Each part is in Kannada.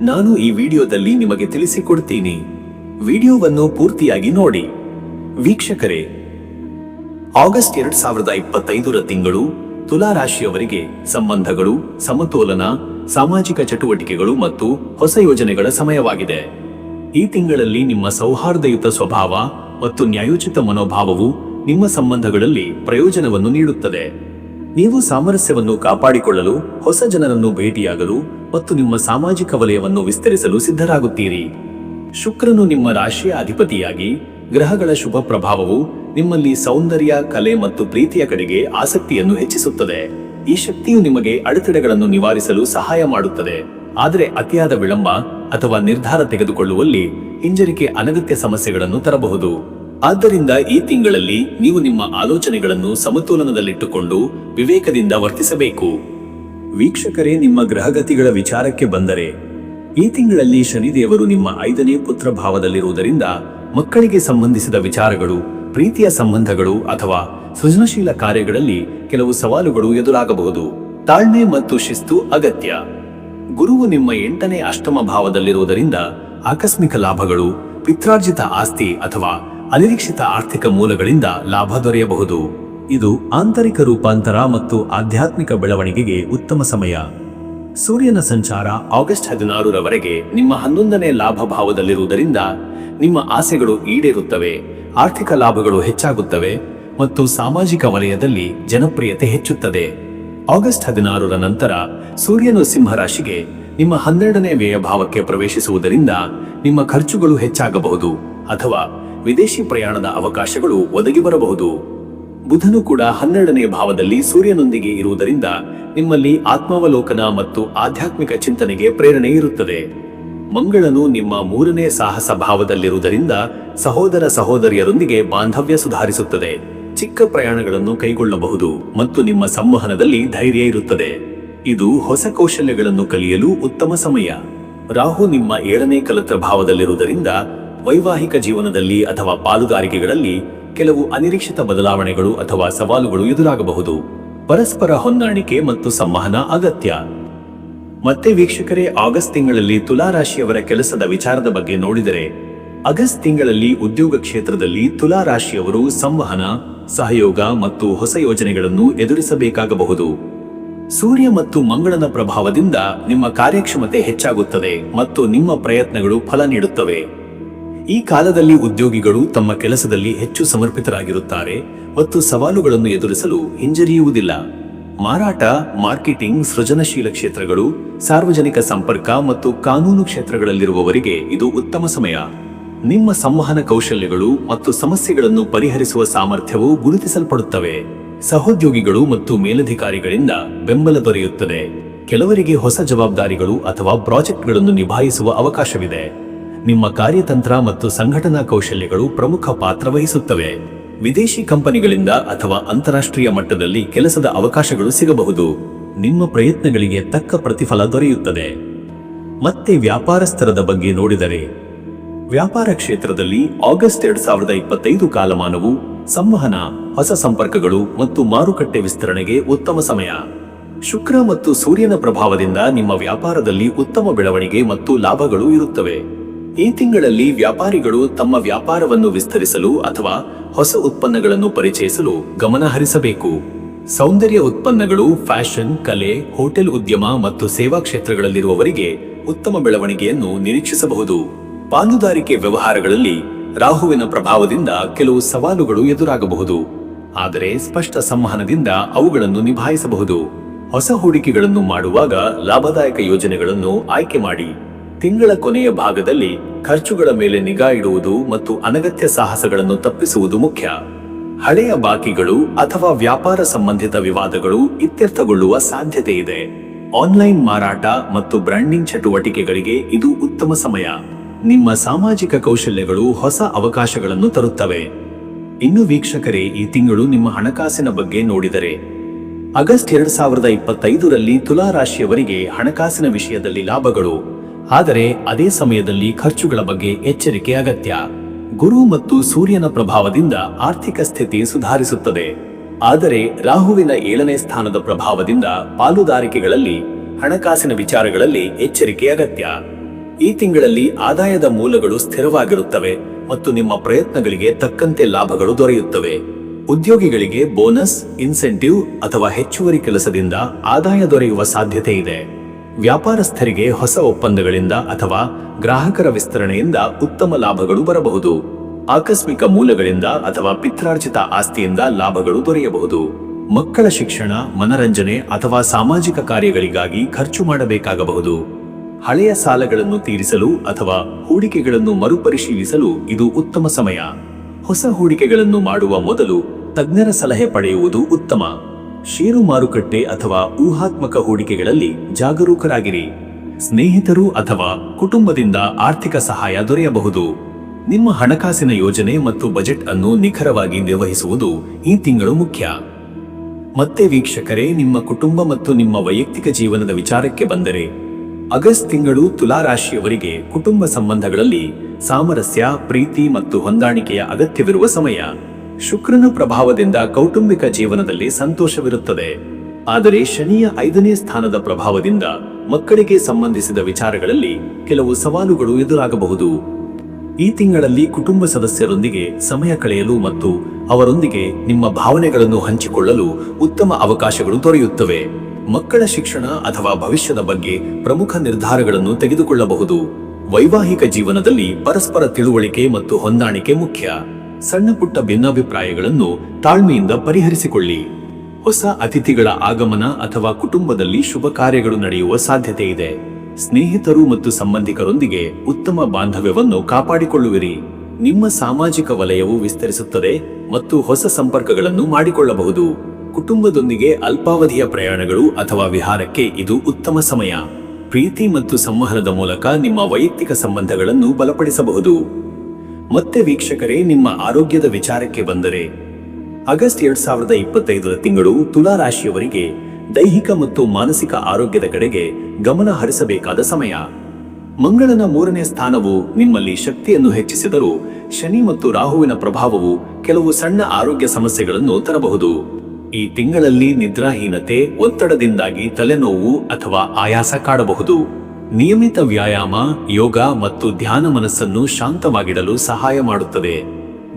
ನಾನು ಈ ವಿಡಿಯೋದಲ್ಲಿ ನಿಮಗೆ ತಿಳಿಸಿಕೊಡ್ತೀನಿ. ವಿಡಿಯೋವನ್ನು ಪೂರ್ತಿಯಾಗಿ ನೋಡಿ. ವೀಕ್ಷಕರೇ, ಆಗಸ್ಟ್ ಎರಡ್ ಸಾವಿರದ ಇಪ್ಪತ್ತೈದರ ತಿಂಗಳು ತುಲಾ ರಾಶಿಯವರಿಗೆ ಸಂಬಂಧಗಳು, ಸಮತೋಲನ, ಸಾಮಾಜಿಕ ಚಟುವಟಿಕೆಗಳು ಮತ್ತು ಹೊಸ ಯೋಜನೆಗಳ ಸಮಯವಾಗಿದೆ. ಈ ತಿಂಗಳಲ್ಲಿ ನಿಮ್ಮ ಸೌಹಾರ್ದಯುತ ಸ್ವಭಾವ ಮತ್ತು ನ್ಯಾಯೋಚಿತ ಮನೋಭಾವವು ನಿಮ್ಮ ಸಂಬಂಧಗಳಲ್ಲಿ ಪ್ರಯೋಜನವನ್ನು ನೀಡುತ್ತದೆ. ನೀವು ಸಾಮರಸ್ಯವನ್ನು ಕಾಪಾಡಿಕೊಳ್ಳಲು, ಹೊಸ ಜನರನ್ನು ಭೇಟಿಯಾಗಲು ಮತ್ತು ನಿಮ್ಮ ಸಾಮಾಜಿಕ ವಲಯವನ್ನು ವಿಸ್ತರಿಸಲು ಸಿದ್ಧರಾಗುತ್ತೀರಿ. ಶುಕ್ರನು ನಿಮ್ಮ ರಾಶಿಯ ಅಧಿಪತಿಯಾಗಿ, ಗ್ರಹಗಳ ಶುಭ ಪ್ರಭಾವವು ನಿಮ್ಮಲ್ಲಿ ಸೌಂದರ್ಯ, ಕಲೆ ಮತ್ತು ಪ್ರೀತಿಯ ಕಡೆಗೆ ಆಸಕ್ತಿಯನ್ನು ಹೆಚ್ಚಿಸುತ್ತದೆ. ಈ ಶಕ್ತಿಯು ನಿಮಗೆ ಅಡೆತಡೆಗಳನ್ನು ನಿವಾರಿಸಲು ಸಹಾಯ ಮಾಡುತ್ತದೆ. ಆದರೆ ಅತಿಯಾದ ವಿಳಂಬ ಅಥವಾ ನಿರ್ಧಾರ ತೆಗೆದುಕೊಳ್ಳುವಲ್ಲಿ ಹಿಂಜರಿಕೆ, ಅನಗತ್ಯ ಸಮಸ್ಯೆಗಳನ್ನು ತರಬಹುದು. ಆದ್ದರಿಂದ ಈ ತಿಂಗಳಲ್ಲಿ ನೀವು ನಿಮ್ಮ ಆಲೋಚನೆಗಳನ್ನು ಸಮತೋಲನದಲ್ಲಿಟ್ಟುಕೊಂಡು ವಿವೇಕದಿಂದ ವರ್ತಿಸಬೇಕು. ವೀಕ್ಷಕರೇ, ನಿಮ್ಮ ಗ್ರಹಗತಿಗಳ ವಿಚಾರಕ್ಕೆ ಬಂದರೆ, ಈ ತಿಂಗಳಲ್ಲಿ ಶನಿದೇವರು ನಿಮ್ಮ ಐದನೇ ಪುತ್ರ ಭಾವದಲ್ಲಿರುವುದರಿಂದ ಮಕ್ಕಳಿಗೆ ಸಂಬಂಧಿಸಿದ ವಿಚಾರಗಳು, ಪ್ರೀತಿಯ ಸಂಬಂಧಗಳು ಅಥವಾ ಸೃಜನಶೀಲ ಕಾರ್ಯಗಳಲ್ಲಿ ಕೆಲವು ಸವಾಲುಗಳು ಎದುರಾಗಬಹುದು. ತಾಳ್ಮೆ ಮತ್ತು ಶಿಸ್ತು ಅಗತ್ಯ. ಗುರುವು ನಿಮ್ಮ ಎಂಟನೇ ಅಷ್ಟಮ ಭಾವದಲ್ಲಿರುವುದರಿಂದ ಆಕಸ್ಮಿಕ ಲಾಭಗಳು, ಪಿತ್ರಾರ್ಜಿತ ಆಸ್ತಿ ಅಥವಾ ಅನಿರೀಕ್ಷಿತ ಆರ್ಥಿಕ ಮೂಲಗಳಿಂದ ಲಾಭ ದೊರೆಯಬಹುದು. ಇದು ಆಂತರಿಕ ರೂಪಾಂತರ ಮತ್ತು ಆಧ್ಯಾತ್ಮಿಕ ಬೆಳವಣಿಗೆಗೆ ಉತ್ತಮ ಸಮಯ. ಸೂರ್ಯನ ಸಂಚಾರ ಆಗಸ್ಟ್ ಹದಿನಾರರವರೆಗೆ ನಿಮ್ಮ ಹನ್ನೊಂದನೇ ಲಾಭ ಭಾವದಲ್ಲಿರುವುದರಿಂದ ನಿಮ್ಮ ಆಸೆಗಳು ಈಡೇರುತ್ತವೆ, ಆರ್ಥಿಕ ಲಾಭಗಳು ಹೆಚ್ಚಾಗುತ್ತವೆ ಮತ್ತು ಸಾಮಾಜಿಕ ವಲಯದಲ್ಲಿ ಜನಪ್ರಿಯತೆ ಹೆಚ್ಚುತ್ತದೆ. ಆಗಸ್ಟ್ ಹದಿನಾರರ ನಂತರ ಸೂರ್ಯನು ಸಿಂಹರಾಶಿಗೆ ನಿಮ್ಮ ಹನ್ನೆರಡನೇ ವ್ಯಯ ಭಾವಕ್ಕೆ ಪ್ರವೇಶಿಸುವುದರಿಂದ ನಿಮ್ಮ ಖರ್ಚುಗಳು ಹೆಚ್ಚಾಗಬಹುದು ಅಥವಾ ವಿದೇಶಿ ಪ್ರಯಾಣದ ಅವಕಾಶಗಳು ಒದಗಿ ಬರಬಹುದು. ಬುಧನು ಕೂಡ ಹನ್ನೆರಡನೇ ಭಾವದಲ್ಲಿ ಸೂರ್ಯನೊಂದಿಗೆ ಇರುವುದರಿಂದ ನಿಮ್ಮಲ್ಲಿ ಆತ್ಮಾವಲೋಕನ ಮತ್ತು ಆಧ್ಯಾತ್ಮಿಕ ಚಿಂತನೆಗೆ ಪ್ರೇರಣೆ ಇರುತ್ತದೆ. ಮಂಗಳನು ನಿಮ್ಮ ಮೂರನೇ ಸಾಹಸ ಭಾವದಲ್ಲಿರುವುದರಿಂದ ಸಹೋದರ ಸಹೋದರಿಯರೊಂದಿಗೆ ಬಾಂಧವ್ಯ ಸುಧಾರಿಸುತ್ತದೆ. ಚಿಕ್ಕ ಪ್ರಯಾಣಗಳನ್ನು ಕೈಗೊಳ್ಳಬಹುದು ಮತ್ತು ನಿಮ್ಮ ಸಂವಹನದಲ್ಲಿ ಧೈರ್ಯ ಇರುತ್ತದೆ. ಇದು ಹೊಸ ಕೌಶಲ್ಯಗಳನ್ನು ಕಲಿಯಲು ಉತ್ತಮ ಸಮಯ. ರಾಹು ನಿಮ್ಮ ಏಳನೇ ಕಲತ್ರ ಭಾವದಲ್ಲಿರುವುದರಿಂದ ವೈವಾಹಿಕ ಜೀವನದಲ್ಲಿ ಅಥವಾ ಪಾಲುದಾರಿಕೆಗಳಲ್ಲಿ ಕೆಲವು ಅನಿರೀಕ್ಷಿತ ಬದಲಾವಣೆಗಳು ಅಥವಾ ಸವಾಲುಗಳು ಎದುರಾಗಬಹುದು. ಪರಸ್ಪರ ಹೊಂದಾಣಿಕೆ ಮತ್ತು ಸಂವಹನ ಅಗತ್ಯ. ಮತ್ತೆ ವೀಕ್ಷಕರೇ, ಆಗಸ್ಟ್ ತಿಂಗಳಲ್ಲಿ ತುಲಾ ರಾಶಿಯವರ ಕೆಲಸದ ವಿಚಾರದ ಬಗ್ಗೆ ನೋಡಿದರೆ, ಆಗಸ್ಟ್ ತಿಂಗಳಲ್ಲಿ ಉದ್ಯೋಗ ಕ್ಷೇತ್ರದಲ್ಲಿ ತುಲಾ ರಾಶಿಯವರು ಸಂವಹನ, ಸಹಯೋಗ ಮತ್ತು ಹೊಸ ಯೋಜನೆಗಳನ್ನು ಎದುರಿಸಬೇಕಾಗಬಹುದು. ಸೂರ್ಯ ಮತ್ತು ಮಂಗಳನ ಪ್ರಭಾವದಿಂದ ನಿಮ್ಮ ಕಾರ್ಯಕ್ಷಮತೆ ಹೆಚ್ಚಾಗುತ್ತದೆ ಮತ್ತು ನಿಮ್ಮ ಪ್ರಯತ್ನಗಳು ಫಲ ನೀಡುತ್ತವೆ. ಈ ಕಾಲದಲ್ಲಿ ಉದ್ಯೋಗಿಗಳು ತಮ್ಮ ಕೆಲಸದಲ್ಲಿ ಹೆಚ್ಚು ಸಮರ್ಪಿತರಾಗಿರುತ್ತಾರೆ ಮತ್ತು ಸವಾಲುಗಳನ್ನು ಎದುರಿಸಲು ಹಿಂಜರಿಯುವುದಿಲ್ಲ. ಮಾರಾಟ, ಮಾರ್ಕೆಟಿಂಗ್, ಸೃಜನಶೀಲ ಕ್ಷೇತ್ರಗಳು, ಸಾರ್ವಜನಿಕ ಸಂಪರ್ಕ ಮತ್ತು ಕಾನೂನು ಕ್ಷೇತ್ರಗಳಲ್ಲಿರುವವರಿಗೆ ಇದು ಉತ್ತಮ ಸಮಯ. ನಿಮ್ಮ ಸಂವಹನ ಕೌಶಲ್ಯಗಳು ಮತ್ತು ಸಮಸ್ಯೆಗಳನ್ನು ಪರಿಹರಿಸುವ ಸಾಮರ್ಥ್ಯವು ಗುರುತಿಸಲ್ಪಡುತ್ತವೆ. ಸಹೋದ್ಯೋಗಿಗಳು ಮತ್ತು ಮೇಲಧಿಕಾರಿಗಳಿಂದ ಬೆಂಬಲ ದೊರೆಯುತ್ತದೆ. ಕೆಲವರಿಗೆ ಹೊಸ ಜವಾಬ್ದಾರಿಗಳು ಅಥವಾ ಪ್ರಾಜೆಕ್ಟ್ಗಳನ್ನು ನಿಭಾಯಿಸುವ ಅವಕಾಶವಿದೆ. ನಿಮ್ಮ ಕಾರ್ಯತಂತ್ರ ಮತ್ತು ಸಂಘಟನಾ ಕೌಶಲ್ಯಗಳು ಪ್ರಮುಖ ಪಾತ್ರ ವಹಿಸುತ್ತವೆ. ವಿದೇಶಿ ಕಂಪನಿಗಳಿಂದ ಅಥವಾ ಅಂತಾರಾಷ್ಟ್ರೀಯ ಮಟ್ಟದಲ್ಲಿ ಕೆಲಸದ ಅವಕಾಶಗಳು ಸಿಗಬಹುದು. ನಿಮ್ಮ ಪ್ರಯತ್ನಗಳಿಗೆ ತಕ್ಕ ಪ್ರತಿಫಲ ದೊರೆಯುತ್ತದೆ. ಮತ್ತೆ ವ್ಯಾಪಾರಸ್ಥರದ ಬಗ್ಗೆ ನೋಡಿದರೆ. ವ್ಯಾಪಾರ ಕ್ಷೇತ್ರದಲ್ಲಿ ಆಗಸ್ಟ್ ಎರಡ್ ಸಾವಿರದ ಇಪ್ಪತ್ತೈದು ಕಾಲಮಾನವು ಸಂವಹನ, ಹೊಸ ಸಂಪರ್ಕಗಳು ಮತ್ತು ಮಾರುಕಟ್ಟೆ ವಿಸ್ತರಣೆಗೆ ಉತ್ತಮ ಸಮಯ. ಶುಕ್ರ ಮತ್ತು ಸೂರ್ಯನ ಪ್ರಭಾವದಿಂದ ನಿಮ್ಮ ವ್ಯಾಪಾರದಲ್ಲಿ ಉತ್ತಮ ಬೆಳವಣಿಗೆ ಮತ್ತು ಲಾಭಗಳು ಇರುತ್ತವೆ. ಈ ತಿಂಗಳಲ್ಲಿ ವ್ಯಾಪಾರಿಗಳು ತಮ್ಮ ವ್ಯಾಪಾರವನ್ನು ವಿಸ್ತರಿಸಲು ಅಥವಾ ಹೊಸ ಉತ್ಪನ್ನಗಳನ್ನು ಪರಿಚಯಿಸಲು ಗಮನಹರಿಸಬೇಕು ಸೌಂದರ್ಯ ಉತ್ಪನ್ನಗಳು ಫ್ಯಾಷನ್, ಕಲೆ, ಹೋಟೆಲ್ ಉದ್ಯಮ ಮತ್ತು ಸೇವಾ ಕ್ಷೇತ್ರಗಳಲ್ಲಿರುವವರಿಗೆ ಉತ್ತಮ ಬೆಳವಣಿಗೆಯನ್ನು ನಿರೀಕ್ಷಿಸಬಹುದು. ಪಾಲುದಾರಿಕೆ ವ್ಯವಹಾರಗಳಲ್ಲಿ ರಾಹುವಿನ ಪ್ರಭಾವದಿಂದ ಕೆಲವು ಸವಾಲುಗಳು ಎದುರಾಗಬಹುದು. ಆದರೆ ಸ್ಪಷ್ಟ ಸಂವಹನದಿಂದ ಅವುಗಳನ್ನು ನಿಭಾಯಿಸಬಹುದು. ಹೊಸ ಹೂಡಿಕೆಗಳನ್ನು ಮಾಡುವಾಗ ಲಾಭದಾಯಕ ಯೋಜನೆಗಳನ್ನು ಆಯ್ಕೆ ಮಾಡಿ. ತಿಂಗಳ ಕೊನೆಯ ಭಾಗದಲ್ಲಿ ಖರ್ಚುಗಳ ಮೇಲೆ ನಿಗಾ ಇಡುವುದು ಮತ್ತು ಅನಗತ್ಯ ಸಾಹಸಗಳನ್ನು ತಪ್ಪಿಸುವುದು ಮುಖ್ಯ. ಹಳೆಯ ಬಾಕಿಗಳು ಅಥವಾ ವ್ಯಾಪಾರ ಸಂಬಂಧಿತ ವಿವಾದಗಳು ಇತ್ಯರ್ಥಗೊಳ್ಳುವ ಸಾಧ್ಯತೆ ಇದೆ. ಆನ್ಲೈನ್ ಮಾರಾಟ ಮತ್ತು ಬ್ರ್ಯಾಂಡಿಂಗ್ ಚಟುವಟಿಕೆಗಳಿಗೆ ಇದು ಉತ್ತಮ ಸಮಯ. ನಿಮ್ಮ ಸಾಮಾಜಿಕ ಕೌಶಲ್ಯಗಳು ಹೊಸ ಅವಕಾಶಗಳನ್ನು ತರುತ್ತವೆ. ಇನ್ನು ವೀಕ್ಷಕರೇ, ಈ ತಿಂಗಳು ನಿಮ್ಮ ಹಣಕಾಸಿನ ಬಗ್ಗೆ ನೋಡಿದರೆ. ಆಗಸ್ಟ್ ಎರಡ್ ಸಾವಿರದ ಇಪ್ಪತ್ತೈದರಲ್ಲಿ ತುಲಾ ರಾಶಿಯವರಿಗೆ ಹಣಕಾಸಿನ ವಿಷಯದಲ್ಲಿ ಲಾಭಗಳು. ಆದರೆ ಅದೇ ಸಮಯದಲ್ಲಿ ಖರ್ಚುಗಳ ಬಗ್ಗೆ ಎಚ್ಚರಿಕೆ ಅಗತ್ಯ. ಗುರು ಮತ್ತು ಸೂರ್ಯನ ಪ್ರಭಾವದಿಂದ ಆರ್ಥಿಕ ಸ್ಥಿತಿ ಸುಧಾರಿಸುತ್ತದೆ. ಆದರೆ ರಾಹುವಿನ ಏಳನೇ ಸ್ಥಾನದ ಪ್ರಭಾವದಿಂದ ಪಾಲುದಾರಿಕೆಗಳಲ್ಲಿ, ಹಣಕಾಸಿನ ವಿಚಾರಗಳಲ್ಲಿ ಎಚ್ಚರಿಕೆ ಅಗತ್ಯ. ಈ ತಿಂಗಳಲ್ಲಿ ಆದಾಯದ ಮೂಲಗಳು ಸ್ಥಿರವಾಗಿರುತ್ತವೆ ಮತ್ತು ನಿಮ್ಮ ಪ್ರಯತ್ನಗಳಿಗೆ ತಕ್ಕಂತೆ ಲಾಭಗಳು ದೊರೆಯುತ್ತವೆ. ಉದ್ಯೋಗಿಗಳಿಗೆ ಬೋನಸ್, ಇನ್ಸೆಂಟಿವ್ ಅಥವಾ ಹೆಚ್ಚುವರಿ ಕೆಲಸದಿಂದ ಆದಾಯ ದೊರೆಯುವ ಸಾಧ್ಯತೆ ಇದೆ. ವ್ಯಾಪಾರಸ್ಥರಿಗೆ ಹೊಸ ಒಪ್ಪಂದಗಳಿಂದ ಅಥವಾ ಗ್ರಾಹಕರ ವಿಸ್ತರಣೆಯಿಂದ ಉತ್ತಮ ಲಾಭಗಳು ಬರಬಹುದು. ಆಕಸ್ಮಿಕ ಮೂಲಗಳಿಂದ ಅಥವಾ ಪಿತ್ರಾರ್ಜಿತ ಆಸ್ತಿಯಿಂದ ಲಾಭಗಳು ದೊರೆಯಬಹುದು. ಮಕ್ಕಳ ಶಿಕ್ಷಣ, ಮನರಂಜನೆ ಅಥವಾ ಸಾಮಾಜಿಕ ಕಾರ್ಯಗಳಿಗಾಗಿ ಖರ್ಚು ಮಾಡಬೇಕಾಗಬಹುದು. ಹಳೆಯ ಸಾಲಗಳನ್ನು ತೀರಿಸಲು ಅಥವಾ ಹೂಡಿಕೆಗಳನ್ನು ಮರುಪರಿಶೀಲಿಸಲು ಇದು ಉತ್ತಮ ಸಮಯ. ಹೊಸ ಹೂಡಿಕೆಗಳನ್ನು ಮಾಡುವ ಮೊದಲು ತಜ್ಞರ ಸಲಹೆ ಪಡೆಯುವುದು ಉತ್ತಮ. ಷೇರು ಮಾರುಕಟ್ಟೆ ಅಥವಾ ಊಹಾತ್ಮಕ ಹೂಡಿಕೆಗಳಲ್ಲಿ ಜಾಗರೂಕರಾಗಿರಿ. ಸ್ನೇಹಿತರು ಅಥವಾ ಕುಟುಂಬದಿಂದ ಆರ್ಥಿಕ ಸಹಾಯ ದೊರೆಯಬಹುದು. ನಿಮ್ಮ ಹಣಕಾಸಿನ ಯೋಜನೆ ಮತ್ತು ಬಜೆಟ್ ಅನ್ನು ನಿಖರವಾಗಿ ನಿರ್ವಹಿಸುವುದು ಈ ತಿಂಗಳು ಮುಖ್ಯ. ಮತ್ತೆ ವೀಕ್ಷಕರೇ, ನಿಮ್ಮ ಕುಟುಂಬ ಮತ್ತು ನಿಮ್ಮ ವೈಯಕ್ತಿಕ ಜೀವನದ ವಿಚಾರಕ್ಕೆ ಬಂದರೆ, ಆಗಸ್ಟ್ ತಿಂಗಳು ತುಲಾ ರಾಶಿಯವರಿಗೆ ಕುಟುಂಬ ಸಂಬಂಧಗಳಲ್ಲಿ ಸಾಮರಸ್ಯ, ಪ್ರೀತಿ ಮತ್ತು ಹೊಂದಾಣಿಕೆಯ ಅಗತ್ಯವಿರುವ ಸಮಯ. ಶುಕ್ರನ ಪ್ರಭಾವದಿಂದ ಕೌಟುಂಬಿಕ ಜೀವನದಲ್ಲಿ ಸಂತೋಷವಿರುತ್ತದೆ. ಆದರೆ ಶನಿಯ ಐದನೇ ಸ್ಥಾನದ ಪ್ರಭಾವದಿಂದ ಮಕ್ಕಳಿಗೆ ಸಂಬಂಧಿಸಿದ ವಿಚಾರಗಳಲ್ಲಿ ಕೆಲವು ಸವಾಲುಗಳು ಎದುರಾಗಬಹುದು. ಈ ತಿಂಗಳಲ್ಲಿ ಕುಟುಂಬ ಸದಸ್ಯರೊಂದಿಗೆ ಸಮಯ ಕಳೆಯಲು ಮತ್ತು ಅವರೊಂದಿಗೆ ನಿಮ್ಮ ಭಾವನೆಗಳನ್ನು ಹಂಚಿಕೊಳ್ಳಲು ಉತ್ತಮ ಅವಕಾಶಗಳು ದೊರೆಯುತ್ತವೆ. ಮಕ್ಕಳ ಶಿಕ್ಷಣ ಅಥವಾ ಭವಿಷ್ಯದ ಬಗ್ಗೆ ಪ್ರಮುಖ ನಿರ್ಧಾರಗಳನ್ನು ತೆಗೆದುಕೊಳ್ಳಬಹುದು. ವೈವಾಹಿಕ ಜೀವನದಲ್ಲಿ ಪರಸ್ಪರ ತಿಳುವಳಿಕೆ ಮತ್ತು ಹೊಂದಾಣಿಕೆ ಮುಖ್ಯ. ಸಣ್ಣ ಪುಟ್ಟ ಭಿನ್ನಾಭಿಪ್ರಾಯಗಳನ್ನು ತಾಳ್ಮೆಯಿಂದ ಪರಿಹರಿಸಿಕೊಳ್ಳಿ. ಹೊಸ ಅತಿಥಿಗಳ ಆಗಮನ ಅಥವಾ ಕುಟುಂಬದಲ್ಲಿ ಶುಭ ಕಾರ್ಯಗಳು ನಡೆಯುವ ಸಾಧ್ಯತೆ ಇದೆ. ಸ್ನೇಹಿತರು ಮತ್ತು ಸಂಬಂಧಿಕರೊಂದಿಗೆ ಉತ್ತಮ ಬಾಂಧವ್ಯವನ್ನು ಕಾಪಾಡಿಕೊಳ್ಳುವಿರಿ. ನಿಮ್ಮ ಸಾಮಾಜಿಕ ವಲಯವು ವಿಸ್ತರಿಸುತ್ತದೆ ಮತ್ತು ಹೊಸ ಸಂಪರ್ಕಗಳನ್ನು ಮಾಡಿಕೊಳ್ಳಬಹುದು. ಕುಟುಂಬದೊಂದಿಗೆ ಅಲ್ಪಾವಧಿಯ ಪ್ರಯಾಣಗಳು ಅಥವಾ ವಿಹಾರಕ್ಕೆ ಇದು ಉತ್ತಮ ಸಮಯ. ಪ್ರೀತಿ ಮತ್ತು ಸಂವಹನದ ಮೂಲಕ ನಿಮ್ಮ ವೈಯಕ್ತಿಕ ಸಂಬಂಧಗಳನ್ನು ಬಲಪಡಿಸಬಹುದು. ಮತ್ತೆ ವೀಕ್ಷಕರೇ, ನಿಮ್ಮ ಆರೋಗ್ಯದ ವಿಚಾರಕ್ಕೆ ಬಂದರೆ ಆಗಸ್ಟ್ ಎರಡ್ ಸಾವಿರದ ಇಪ್ಪತ್ತೈದರ ತಿಂಗಳು ತುಲಾ ರಾಶಿಯವರಿಗೆ ದೈಹಿಕ ಮತ್ತು ಮಾನಸಿಕ ಆರೋಗ್ಯದ ಕಡೆಗೆ ಗಮನ ಹರಿಸಬೇಕಾದ ಸಮಯ. ಮಂಗಳನ ಮೂರನೇ ಸ್ಥಾನವು ನಿಮ್ಮಲ್ಲಿ ಶಕ್ತಿಯನ್ನು ಹೆಚ್ಚಿಸಿದರೂ ಶನಿ ಮತ್ತು ರಾಹುವಿನ ಪ್ರಭಾವವು ಕೆಲವು ಸಣ್ಣ ಆರೋಗ್ಯ ಸಮಸ್ಯೆಗಳನ್ನು ತರಬಹುದು. ಈ ತಿಂಗಳಲ್ಲಿ ನಿದ್ರಾಹೀನತೆ, ಒತ್ತಡದಿಂದಾಗಿ ತಲೆನೋವು ಅಥವಾ ಆಯಾಸ ಕಾಡಬಹುದು. ನಿಯಮಿತ ವ್ಯಾಯಾಮ, ಯೋಗ ಮತ್ತು ಧ್ಯಾನ ಮನಸ್ಸನ್ನು ಶಾಂತವಾಗಿಡಲು ಸಹಾಯ ಮಾಡುತ್ತದೆ.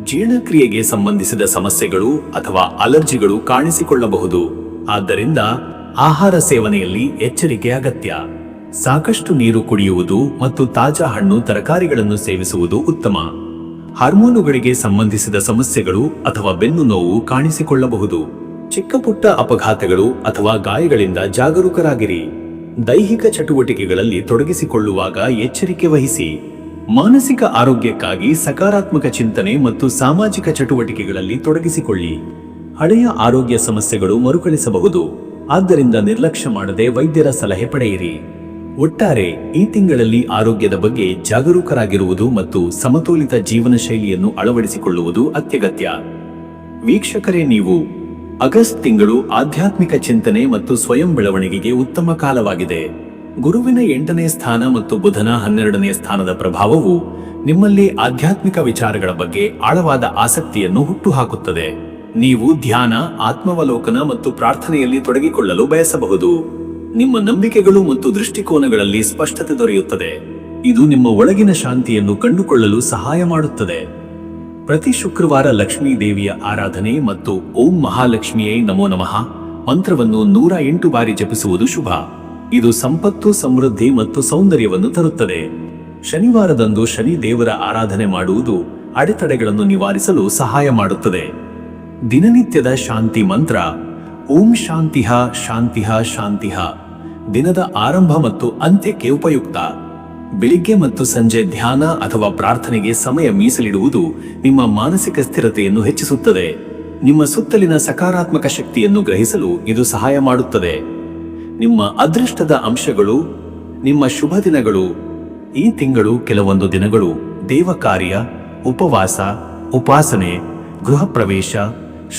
ಜೀರ್ಣಕ್ರಿಯೆಗೆ ಸಂಬಂಧಿಸಿದ ಸಮಸ್ಯೆಗಳು ಅಥವಾ ಅಲರ್ಜಿಗಳು ಕಾಣಿಸಿಕೊಳ್ಳಬಹುದು. ಆದ್ದರಿಂದ ಆಹಾರ ಸೇವನೆಯಲ್ಲಿ ಎಚ್ಚರಿಕೆ ಅಗತ್ಯ. ಸಾಕಷ್ಟು ನೀರು ಕುಡಿಯುವುದು ಮತ್ತು ತಾಜಾ ಹಣ್ಣು ತರಕಾರಿಗಳನ್ನು ಸೇವಿಸುವುದು ಉತ್ತಮ. ಹಾರ್ಮೋನುಗಳಿಗೆ ಸಂಬಂಧಿಸಿದ ಸಮಸ್ಯೆಗಳು ಅಥವಾ ಬೆನ್ನು ನೋವು ಕಾಣಿಸಿಕೊಳ್ಳಬಹುದು. ಚಿಕ್ಕಪುಟ್ಟ ಅಪಘಾತಗಳು ಅಥವಾ ಗಾಯಗಳಿಂದ ಜಾಗರೂಕರಾಗಿರಿ. ದೈಹಿಕ ಚಟುವಟಿಕೆಗಳಲ್ಲಿ ತೊಡಗಿಸಿಕೊಳ್ಳುವಾಗ ಎಚ್ಚರಿಕೆ ವಹಿಸಿ. ಮಾನಸಿಕ ಆರೋಗ್ಯಕ್ಕಾಗಿ ಸಕಾರಾತ್ಮಕ ಚಿಂತನೆ ಮತ್ತು ಸಾಮಾಜಿಕ ಚಟುವಟಿಕೆಗಳಲ್ಲಿ ತೊಡಗಿಸಿಕೊಳ್ಳಿ. ಹಳೆಯ ಆರೋಗ್ಯ ಸಮಸ್ಯೆಗಳು ಮರುಕಳಿಸಬಹುದು. ಆದ್ದರಿಂದ ನಿರ್ಲಕ್ಷ್ಯ ಮಾಡದೆ ವೈದ್ಯರ ಸಲಹೆ ಪಡೆಯಿರಿ. ಒಟ್ಟಾರೆ, ಈ ತಿಂಗಳಲ್ಲಿ ಆರೋಗ್ಯದ ಬಗ್ಗೆ ಜಾಗರೂಕರಾಗಿರುವುದು ಮತ್ತು ಸಮತೋಲಿತ ಜೀವನ ಶೈಲಿಯನ್ನು ಅಳವಡಿಸಿಕೊಳ್ಳುವುದು ಅತ್ಯಗತ್ಯ. ವೀಕ್ಷಕರೇ, ನೀವು ಆಗಸ್ಟ್ ತಿಂಗಳು ಆಧ್ಯಾತ್ಮಿಕ ಚಿಂತನೆ ಮತ್ತು ಸ್ವಯಂ ಬೆಳವಣಿಗೆಗೆ ಉತ್ತಮ ಕಾಲವಾಗಿದೆ. ಗುರುವಿನ ಎಂಟನೇ ಸ್ಥಾನ ಮತ್ತು ಬುಧನ ಹನ್ನೆರಡನೇ ಸ್ಥಾನದ ಪ್ರಭಾವವು ನಿಮ್ಮಲ್ಲಿ ಆಧ್ಯಾತ್ಮಿಕ ವಿಚಾರಗಳ ಬಗ್ಗೆ ಆಳವಾದ ಆಸಕ್ತಿಯನ್ನು ಹುಟ್ಟುಹಾಕುತ್ತದೆ. ನೀವು ಧ್ಯಾನ, ಆತ್ಮವಲೋಕನ ಮತ್ತು ಪ್ರಾರ್ಥನೆಯಲ್ಲಿ ತೊಡಗಿಕೊಳ್ಳಲು ಬಯಸಬಹುದು. ನಿಮ್ಮ ನಂಬಿಕೆಗಳು ಮತ್ತು ದೃಷ್ಟಿಕೋನಗಳಲ್ಲಿ ಸ್ಪಷ್ಟತೆ ದೊರೆಯುತ್ತದೆ. ಇದು ನಿಮ್ಮ ಒಳಗಿನ ಶಾಂತಿಯನ್ನು ಕಂಡುಕೊಳ್ಳಲು ಸಹಾಯ ಮಾಡುತ್ತದೆ. ಪ್ರತಿ ಶುಕ್ರವಾರ ಲಕ್ಷ್ಮೀ ದೇವಿಯ ಆರಾಧನೆ ಮತ್ತು ಓಂ ಮಹಾಲಕ್ಷ್ಮಿಯೇ ನಮೋ ನಮಃ ಮಂತ್ರವನ್ನು ನೂರ ಎಂಟು ಬಾರಿ ಜಪಿಸುವುದು ಶುಭ. ಇದು ಸಂಪತ್ತು, ಸಮೃದ್ಧಿ ಮತ್ತು ಸೌಂದರ್ಯವನ್ನು ತರುತ್ತದೆ. ಶನಿವಾರದಂದು ಶನಿ ದೇವರ ಆರಾಧನೆ ಮಾಡುವುದು ಅಡೆತಡೆಗಳನ್ನು ನಿವಾರಿಸಲು ಸಹಾಯ ಮಾಡುತ್ತದೆ. ದಿನನಿತ್ಯದ ಶಾಂತಿ ಮಂತ್ರ, ಓಂ ಶಾಂತಿಹ ಶಾಂತಿಹ ಶಾಂತಿಹ ದಿನದ ಆರಂಭ ಮತ್ತು ಅಂತ್ಯಕ್ಕೆ ಉಪಯುಕ್ತ. ಬೆಳಿಗ್ಗೆ ಮತ್ತು ಸಂಜೆ ಧ್ಯಾನ ಅಥವಾ ಪ್ರಾರ್ಥನೆಗೆ ಸಮಯ ಮೀಸಲಿಡುವುದು ನಿಮ್ಮ ಮಾನಸಿಕ ಸ್ಥಿರತೆಯನ್ನು ಹೆಚ್ಚಿಸುತ್ತದೆ. ನಿಮ್ಮ ಸುತ್ತಲಿನ ಸಕಾರಾತ್ಮಕ ಶಕ್ತಿಯನ್ನು ಗ್ರಹಿಸಲು ಇದು ಸಹಾಯ ಮಾಡುತ್ತದೆ. ನಿಮ್ಮ ಅದೃಷ್ಟದ ಅಂಶಗಳು, ನಿಮ್ಮ ಶುಭ ದಿನಗಳು, ಈ ತಿಂಗಳು ಕೆಲವೊಂದು ದಿನಗಳು ದೇವ ಕಾರ್ಯ ಉಪವಾಸ, ಉಪಾಸನೆ, ಗೃಹ ಪ್ರವೇಶ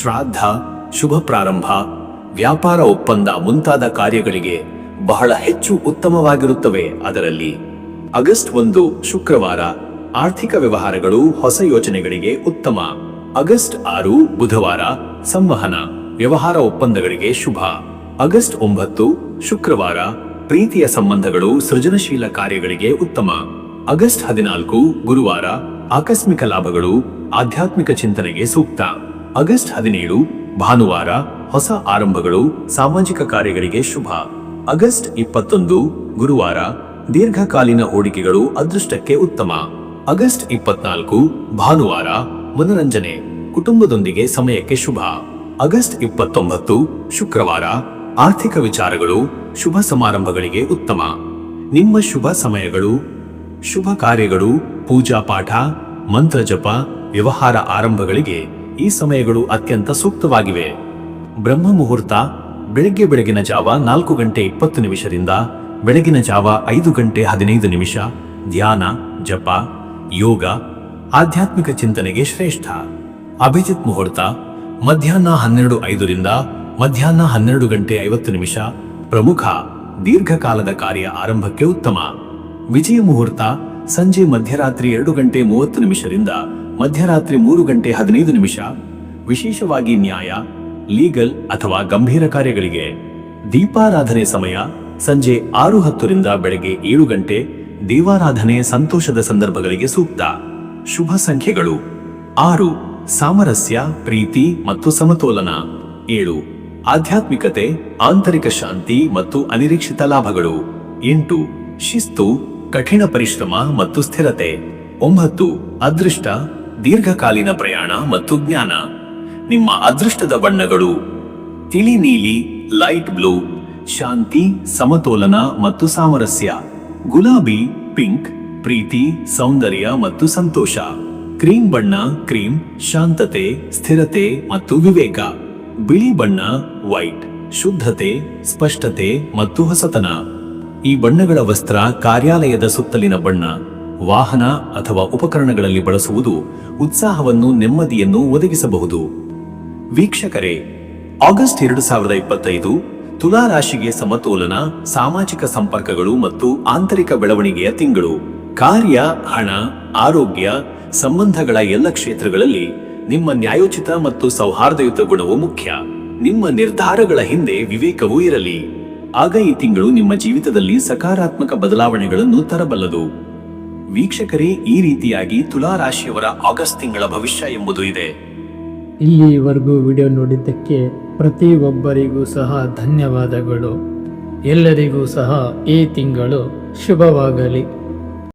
ಶ್ರಾದ್ದ ಶುಭ ಪ್ರಾರಂಭ, ವ್ಯಾಪಾರ ಒಪ್ಪಂದ ಮುಂತಾದ ಕಾರ್ಯಗಳಿಗೆ ಬಹಳ ಹೆಚ್ಚು ಉತ್ತಮವಾಗಿರುತ್ತವೆ ಅದರಲ್ಲಿ. ಆಗಸ್ಟ್ ಒಂದು ಶುಕ್ರವಾರ ಆರ್ಥಿಕ ವ್ಯವಹಾರಗಳು ಹೊಸ ಯೋಜನೆಗಳಿಗೆ ಉತ್ತಮ. ಆಗಸ್ಟ್ ಆರು ಬುಧವಾರ ಸಂವಹನ, ವ್ಯವಹಾರ ಒಪ್ಪಂದಗಳಿಗೆ ಶುಭ. ಆಗಸ್ಟ್ ಒಂಬತ್ತು ಶುಕ್ರವಾರ ಪ್ರೀತಿಯ ಸಂಬಂಧಗಳು ಸೃಜನಶೀಲ ಕಾರ್ಯಗಳಿಗೆ ಉತ್ತಮ. ಆಗಸ್ಟ್ ಹದಿನಾಲ್ಕು ಗುರುವಾರ ಆಕಸ್ಮಿಕ ಲಾಭಗಳು ಆಧ್ಯಾತ್ಮಿಕ ಚಿಂತನೆಗೆ ಸೂಕ್ತ. ಆಗಸ್ಟ್ ಹದಿನೇಳು ಭಾನುವಾರ ಹೊಸ ಆರಂಭಗಳು ಸಾಮಾಜಿಕ ಕಾರ್ಯಗಳಿಗೆ ಶುಭ. ಆಗಸ್ಟ್ ಇಪ್ಪತ್ತೊಂದು ಗುರುವಾರ ದೀರ್ಘಕಾಲೀನ ಹೂಡಿಕೆಗಳು ಅದೃಷ್ಟಕ್ಕೆ ಉತ್ತಮ. ಆಗಸ್ಟ್ ಇಪ್ಪತ್ನಾಲ್ಕು, ಭಾನುವಾರ, ಮನರಂಜನೆ. ಕುಟುಂಬದೊಂದಿಗೆ ಸಮಯಕ್ಕೆ ಶುಭ. ಆಗಸ್ಟ್ ಇಪ್ಪತ್ತೊಂಬತ್ತು, ಶುಕ್ರವಾರ, ಆರ್ಥಿಕ ವಿಚಾರಗಳು, ಶುಭ ಸಮಾರಂಭಗಳಿಗೆ ಉತ್ತಮ. ನಿಮ್ಮ ಶುಭ ಸಮಯಗಳು, ಶುಭ ಕಾರ್ಯಗಳು, ಪೂಜಾ ಪಾಠ, ಮಂತ್ರ ಜಪ, ವ್ಯವಹಾರ ಆರಂಭಗಳಿಗೆ ಈ ಸಮಯಗಳು ಅತ್ಯಂತ ಸೂಕ್ತವಾಗಿವೆ. ಬ್ರಹ್ಮ ಮುಹೂರ್ತ, ಬೆಳಗ್ಗೆ ಬೆಳಗಿನ ಜಾವ ನಾಲ್ಕು ಗಂಟೆ ಇಪ್ಪತ್ತು ನಿಮಿಷದಿಂದ ಬೆಳಗಿನ ಜಾವ ಐದು ಗಂಟೆ ಹದಿನೈದು ನಿಮಿಷ, ಧ್ಯಾನ, ಜಪ, ಯೋಗ, ಆಧ್ಯಾತ್ಮಿಕ ಚಿಂತನೆಗೆ ಶ್ರೇಷ್ಠ. ಅಭಿಜಿತ್ ಮುಹೂರ್ತ, ಮಧ್ಯಾಹ್ನ ಹನ್ನೆರಡು ಐದರಿಂದ ಮಧ್ಯಾಹ್ನ ಹನ್ನೆರಡು ಗಂಟೆ ಐವತ್ತು ನಿಮಿಷ, ಪ್ರಮುಖ, ದೀರ್ಘಕಾಲದ ಕಾರ್ಯ ಆರಂಭಕ್ಕೆ ಉತ್ತಮ. ವಿಜಯ ಮುಹೂರ್ತ, ಸಂಜೆ ಮಧ್ಯರಾತ್ರಿ ಎರಡು ಗಂಟೆ ಮೂವತ್ತು ನಿಮಿಷದಿಂದ ಮಧ್ಯರಾತ್ರಿ ಮೂರು ಗಂಟೆ ಹದಿನೈದು ನಿಮಿಷ. ವಿಶೇಷವಾಗಿ ನ್ಯಾಯ, ಲೀಗಲ್ ಅಥವಾ ಗಂಭೀರ ಕಾರ್ಯಗಳಿಗೆ. ದೀಪಾರಾಧನೆ ಸಮಯ ಸಂಜೆ ಆರು ಹತ್ತರಿಂದ ಬೆಳಗ್ಗೆ ಏಳು ಗಂಟೆ ದೇವಾರಾಧನೆ ಸಂತೋಷದ ಸಂದರ್ಭಗಳಿಗೆ ಸೂಕ್ತ. ಶುಭ ಸಂಖ್ಯೆಗಳು. ಆರು, ಸಾಮರಸ್ಯ, ಪ್ರೀತಿ ಮತ್ತು ಸಮತೋಲನ. ಏಳು, ಆಧ್ಯಾತ್ಮಿಕತೆ, ಆಂತರಿಕ ಶಾಂತಿ ಮತ್ತು ಅನಿರೀಕ್ಷಿತ ಲಾಭಗಳು. ಎಂಟು, ಶಿಸ್ತು, ಕಠಿಣ ಪರಿಶ್ರಮ ಮತ್ತು ಸ್ಥಿರತೆ. ಒಂಬತ್ತು, ಅದೃಷ್ಟ, ದೀರ್ಘಕಾಲೀನ ಪ್ರಯಾಣ ಮತ್ತು ಜ್ಞಾನ. ನಿಮ್ಮ ಅದೃಷ್ಟದ ಬಣ್ಣಗಳು. ತಿಳಿ ನೀಲಿ, ಲೈಟ್ ಬ್ಲೂ ಶಾಂತಿ, ಸಮತೋಲನ ಮತ್ತು ಸಾಮರಸ್ಯ. ಗುಲಾಬಿ, ಪಿಂಕ್, ಪ್ರೀತಿ, ಸೌಂದರ್ಯ ಮತ್ತು ಸಂತೋಷ. ಕ್ರೀಮ್ ಬಣ್ಣ ಕ್ರೀಮ್ ಶಾಂತತೆ, ಸ್ಥಿರತೆ ಮತ್ತು ವಿವೇಕ. ಬಿಳಿ ಬಣ್ಣ, ವೈಟ್, ಶುದ್ಧತೆ, ಸ್ಪಷ್ಟತೆ ಮತ್ತು ಹೊಸತನ. ಈ ಬಣ್ಣಗಳ ವಸ್ತ್ರ ಕಾರ್ಯಾಲಯದ ಸುತ್ತಲಿನ ಬಣ್ಣ. ವಾಹನ ಅಥವಾ ಉಪಕರಣಗಳಲ್ಲಿ ಬಳಸುವುದು ಉತ್ಸಾಹವನ್ನು, ನೆಮ್ಮದಿಯನ್ನು ಒದಗಿಸಬಹುದು. ವೀಕ್ಷಕರೇ, ಆಗಸ್ಟ್ ಎರಡು ಸಾವಿರದ ಇಪ್ಪತ್ತೈದು ತುಲಾ ರಾಶಿಗೆ ಸಮತೋಲನ, ಸಾಮಾಜಿಕ ಸಂಪರ್ಕಗಳು ಮತ್ತು ಆಂತರಿಕ ಬೆಳವಣಿಗೆಯ ತಿಂಗಳು. ಕಾರ್ಯ, ಹಣ, ಆರೋಗ್ಯ, ಸಂಬಂಧಗಳ ಎಲ್ಲ ಕ್ಷೇತ್ರಗಳಲ್ಲಿ ನಿಮ್ಮ ನ್ಯಾಯೋಚಿತ ಮತ್ತು ಸೌಹಾರ್ದಯುತ ಗುಣವು ಮುಖ್ಯ. ನಿಮ್ಮ ನಿರ್ಧಾರಗಳ ಹಿಂದೆ ವಿವೇಕವೂ ಇರಲಿ. ಆಗ ಈ ತಿಂಗಳು ನಿಮ್ಮ ಜೀವಿತದಲ್ಲಿ ಸಕಾರಾತ್ಮಕ ಬದಲಾವಣೆಗಳನ್ನು ತರಬಲ್ಲದು. ವೀಕ್ಷಕರೇ, ಈ ರೀತಿಯಾಗಿ ತುಲಾ ರಾಶಿಯವರ ಆಗಸ್ಟ್ ತಿಂಗಳ ಭವಿಷ್ಯ ಎಂಬುದು ಇದೆ. ಇಲ್ಲಿವರೆಗೂ ವಿಡಿಯೋ ನೋಡಿದ್ದಕ್ಕೆ ಪ್ರತಿಯೊಬ್ಬರಿಗೂ ಸಹ ಧನ್ಯವಾದಗಳು. ಎಲ್ಲರಿಗೂ ಸಹ ಈ ತಿಂಗಳು ಶುಭವಾಗಲಿ.